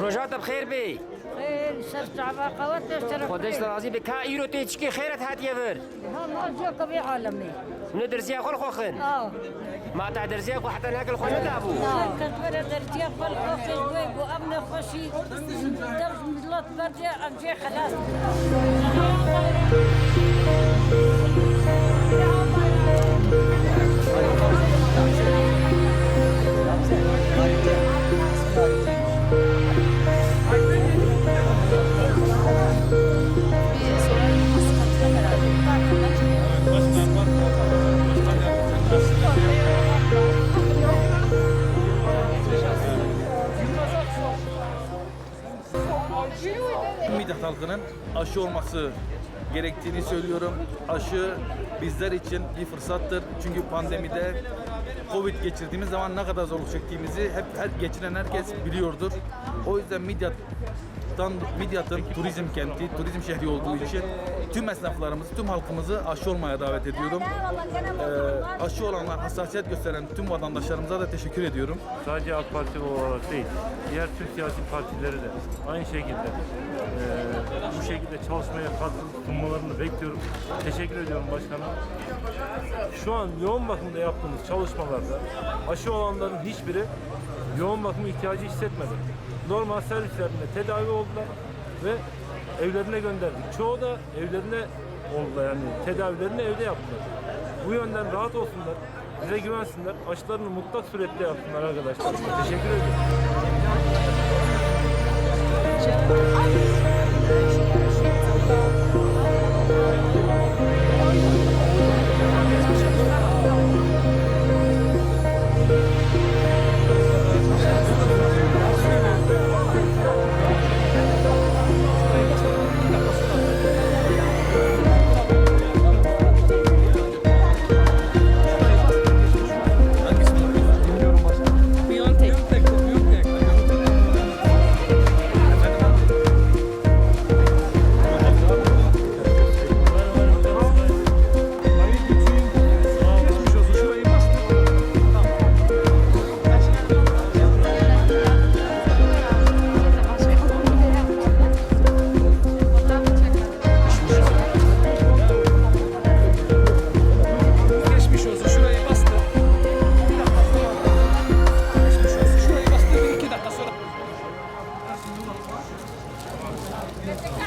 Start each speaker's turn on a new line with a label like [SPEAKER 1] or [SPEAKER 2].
[SPEAKER 1] رجعت بخير بي
[SPEAKER 2] خير شفت عباقة وتشترك
[SPEAKER 1] قداش العظيم بك ها ايرو تيتشكي خيرت هات يفر
[SPEAKER 2] هم جوك بي عالمي
[SPEAKER 1] من درزيا خل خوخن.
[SPEAKER 2] آه.
[SPEAKER 1] ما تاع درزيا خو حتى ناكل خو نتعبو
[SPEAKER 2] آه كتبرا درزيا خل خوخن ويقو امن خوشي درز مزلط برجع امشي خلاص.
[SPEAKER 3] Midyat halkının aşı olması gerektiğini söylüyorum. Aşı bizler için bir fırsattır. Çünkü pandemide Covid geçirdiğimiz zaman ne kadar zorluk çektiğimizi hep her geçiren herkes biliyordur. O yüzden Midyat'tan Midyat'ın turizm kenti, turizm şehri olduğu için tüm esnaflarımızı, tüm halkımızı aşı olmaya davet ediyorum. Ee, aşı olanlar, hassasiyet gösteren tüm vatandaşlarımıza da teşekkür ediyorum.
[SPEAKER 4] sadece AK Parti olarak değil, diğer Türk siyasi partileri de aynı şekilde eee, bu şekilde çalışmaya katkı sunmalarını bekliyorum. Teşekkür ediyorum başkanım. Şu an yoğun bakımda yaptığımız çalışmalarda aşı olanların hiçbiri yoğun bakım ihtiyacı hissetmedi. Normal servislerinde tedavi oldular ve evlerine gönderdik. Çoğu da evlerine oldular yani tedavilerini evde yaptılar. Bu yönden rahat olsunlar, bize güvensinler, aşılarını mutlak surette yapsınlar arkadaşlar. Teşekkür ederim. Thank you.